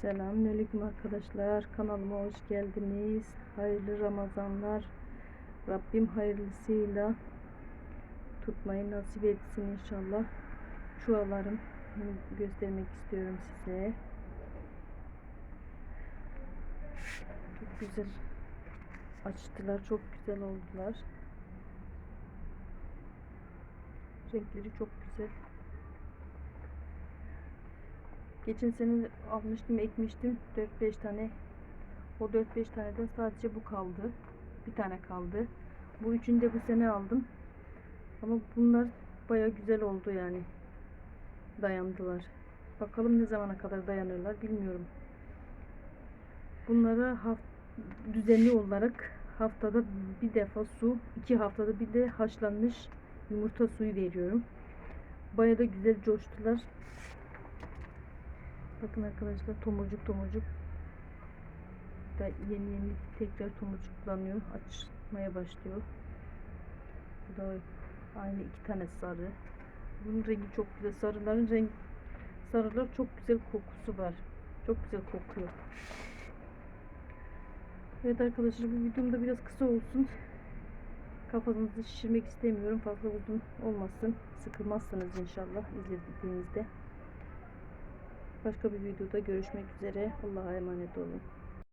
Selamünaleyküm arkadaşlar. Kanalıma hoş geldiniz. Hayırlı Ramazanlar. Rabbim hayırlısıyla tutmayı nasip etsin inşallah. Çuvallarım göstermek istiyorum size. Çok güzel açtılar. Çok güzel oldular. Renkleri çok güzel. Geçen sene almıştım, ekmiştim 4-5 tane. O 4-5 taneden sadece bu kaldı. Bir tane kaldı. Bu üçünü de bu sene aldım. Ama bunlar baya güzel oldu yani. Dayandılar. Bakalım ne zamana kadar dayanırlar bilmiyorum. Bunlara haft düzenli olarak haftada bir defa su, iki haftada bir de haşlanmış yumurta suyu veriyorum. Baya da güzel coştular. Bakın arkadaşlar tomurcuk tomurcuk da yeni yeni tekrar tomurcuklanıyor. Açmaya başlıyor. Bu da aynı iki tane sarı. Bunun rengi çok güzel. Sarıların rengi sarılar çok güzel kokusu var. Çok güzel kokuyor. Evet arkadaşlar bu videomda biraz kısa olsun. Kafanızı şişirmek istemiyorum. Fazla uzun olmasın. Sıkılmazsınız inşallah izlediğinizde. Başka bir videoda görüşmek üzere. Allah'a emanet olun.